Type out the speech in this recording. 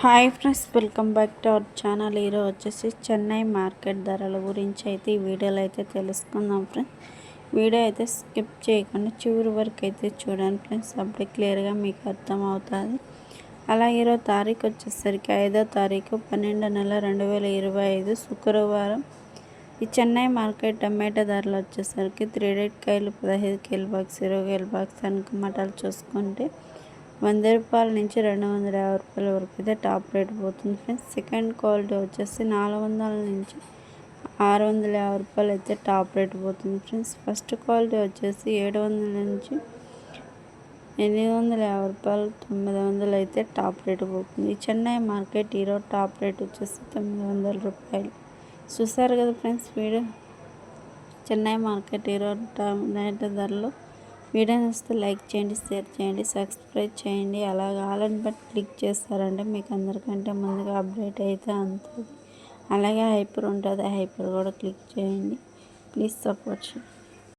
Hi friends welcome back to our channel. ఈరోజు వచ్చేసి Chennai market ధరల గురించి అయితే ఈ వీడియోలో అయితే తెలుసుకుందాం ఫ్రెండ్స్. వీడియో అయితే స్కిప్ చేయకుండా చివరి వరకు అయితే చూడండి ఫ్రెండ్స్. అప్పుడే క్లియర్గా మీకు అర్థమవుతుంది. అలా ఈరోజు తారీఖు వచ్చేసరికి ఐదో తారీఖు పన్నెండు నెల రెండు వేల ఇరవై ఐదు శుక్రవారం. ఈ చెన్నై మార్కెట్ టమాటా ధరలు వచ్చేసరికి త్రీ డేట్ కాయలు పదహైదు కేల్ బాక్స్ ఇరవై కేల్ బాక్స్ అనుకమటాలు చూసుకుంటే వంద రూపాయల నుంచి రెండు వందల యాభై రూపాయల వరకు అయితే టాప్ రేట్ పోతుంది ఫ్రెండ్స్. సెకండ్ క్వాలిటీ వచ్చేసి నాలుగు వందల నుంచి ఆరు వందల యాభై రూపాయలు అయితే టాప్ రేట్ పోతుంది ఫ్రెండ్స్. ఫస్ట్ క్వాలిటీ వచ్చేసి ఏడు వందల నుంచి ఎనిమిది వందల యాభై రూపాయలు తొమ్మిది వందలు అయితే టాప్ రేట్ పోతుంది. చెన్నై మార్కెట్ ఈరోజు టాప్ రేట్ వచ్చేసి తొమ్మిది వందల రూపాయలు. చూసారు కదా ఫ్రెండ్స్ వీడియో? చెన్నై మార్కెట్ ఈరోజు టమాటా ధరలు వీడియో నచ్చితే లైక్ చేయండి షేర్ చేయండి సబ్స్క్రైబ్ చేయండి. అలాగే ఆలని బట్టి క్లిక్ చేస్తారంటే మీకు అందరికంటే ముందుగా అప్డేట్ అయితే అందుతుంది అలాగే హైపర్ ఉంటుంది హైపర్ కూడా క్లిక్ చేయండి. Please support